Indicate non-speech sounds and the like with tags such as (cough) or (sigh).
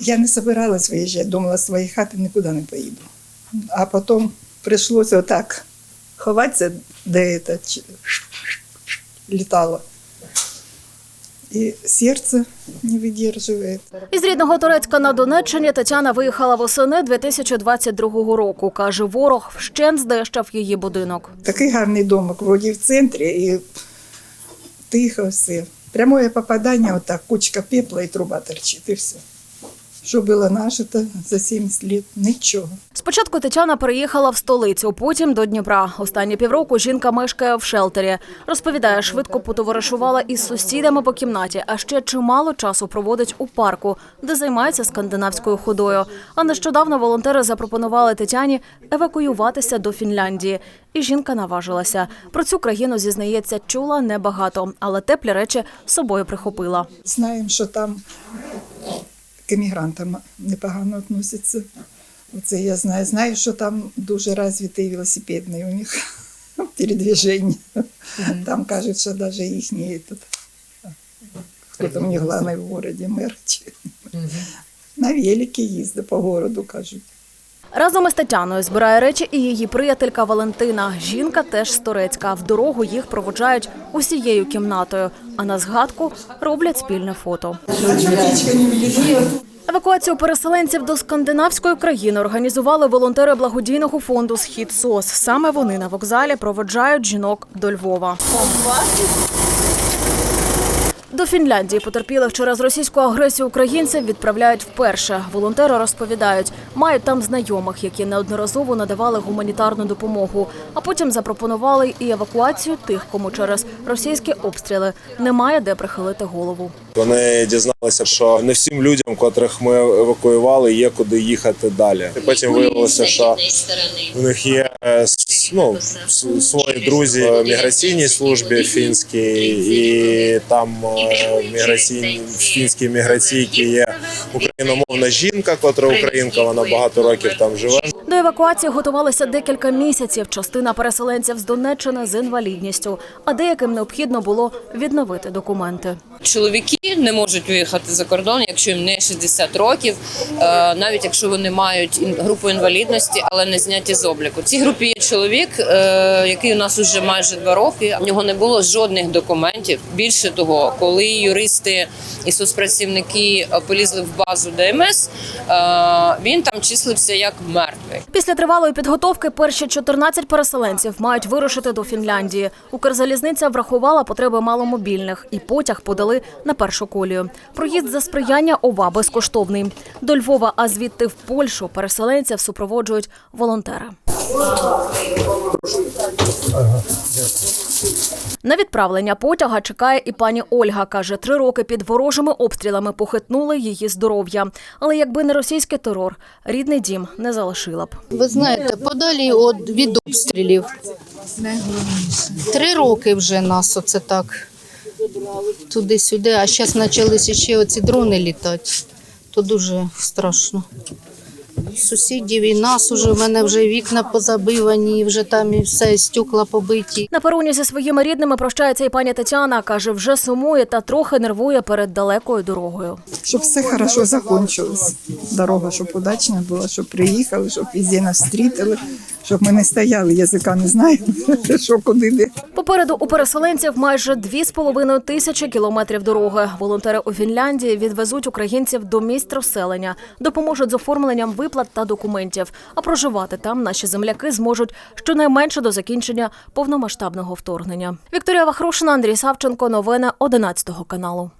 Я не собиралась виїжджати, думала, з своєї хати нікуди не поїду. А потім прийшлося отак ховатися, де це літало. І серце не видержує. Із рідного Турецька на Донеччині Тетяна виїхала восени 2022 року. Каже, ворог вщент здещав її будинок. Такий гарний домик, вроді в центрі, і тихо все. Прямое попадання, отак, кучка пепла і труба торчить, і все. Що було нажито за 70 років? Нічого. Спочатку Тетяна переїхала в столицю, потім до Дніпра. Останні півроку жінка мешкає в шелтері. Розповідає, швидко потоваришувала із сусідами по кімнаті, а ще чимало часу проводить у парку, де займається скандинавською ходою. А нещодавно волонтери запропонували Тетяні евакуюватися до Фінляндії. І жінка наважилася. Про цю країну зізнається, чула небагато, але теплі речі з собою прихопила. Знаємо, що там к емігрантам непогано відносяться. Оце я знаю. Знаю, що там дуже розвитий велосипедний у них (laughs) передвіження. Там кажуть, що навіть їхній этот, хто там у них главний в городі, мер. чи- На великі їздить по городу, кажуть. Разом із Тетяною збирає речі і її приятелька Валентина. Жінка теж з Турецька. В дорогу їх проводжають усією кімнатою, а на згадку роблять спільне фото. Евакуацію переселенців до скандинавської країни організували волонтери благодійного фонду Схід СОС. Саме вони на вокзалі проводжають жінок до Львова. До Фінляндії потерпілих через російську агресію українців відправляють вперше. Волонтери розповідають, мають там знайомих, які неодноразово надавали гуманітарну допомогу, а потім запропонували і евакуацію тих, кому через російські обстріли немає де прихилити голову. Вони дізналися, що не всім людям, котрих ми евакуювали, є куди їхати далі. І потім виявилося, що у них є е, ну, свої друзі в міграційній службі фінській, і там е, в фінській міграційці є україномовна жінка, котра українка. Вона багато років там живе. До евакуації готувалися декілька місяців. Частина переселенців з Донеччини з інвалідністю, а деяким необхідно було відновити документи. Чоловіки не можуть виїхати за кордон, якщо їм не 60 років, е, навіть якщо вони мають групу інвалідності, але не зняті з обліку. В цій групі є чоловік, е, який у нас уже майже два роки. У нього не було жодних документів. Більше того, коли юристи і соцпрацівники е, полізли в базу ДМС, він там числився як мертвий. Після тривалої підготовки перші 14 переселенців мають вирушити до Фінляндії. Укрзалізниця врахувала потреби маломобільних і потяг подали на першу колію. Проїзд за сприяння ОВА безкоштовний. До Львова, а звідти в Польщу переселенців супроводжують волонтери. На відправлення потяга чекає і пані Ольга. Каже, три роки під ворожими обстрілами похитнули її здоров'я. Але якби не російський терор, рідний дім не залишила б. Ви знаєте, подалі від обстрілів. Три роки вже нас оце так туди-сюди, а зараз почалися ще оці дрони літати. То дуже страшно. Сусідів і нас уже, в мене вже вікна позабивані, вже там і все, стекла побиті. На пероні зі своїми рідними прощається і пані Тетяна. Каже, вже сумує та трохи нервує перед далекою дорогою. Щоб все хорошо закончилось. Дорога, щоб удачна була, щоб приїхали, щоб везде нас зустріли, щоб ми не стояли, язика не знаємо, (laughs) що куди де. Попереду у переселенців майже дві з половиною тисячі кілометрів дороги. Волонтери у Фінляндії відвезуть українців до місць розселення, допоможуть з оформленням виплат та документів. А проживати там наші земляки зможуть щонайменше до закінчення повномасштабного вторгнення. Вікторія Вахрушина, Андрій Савченко. Новини 11 каналу.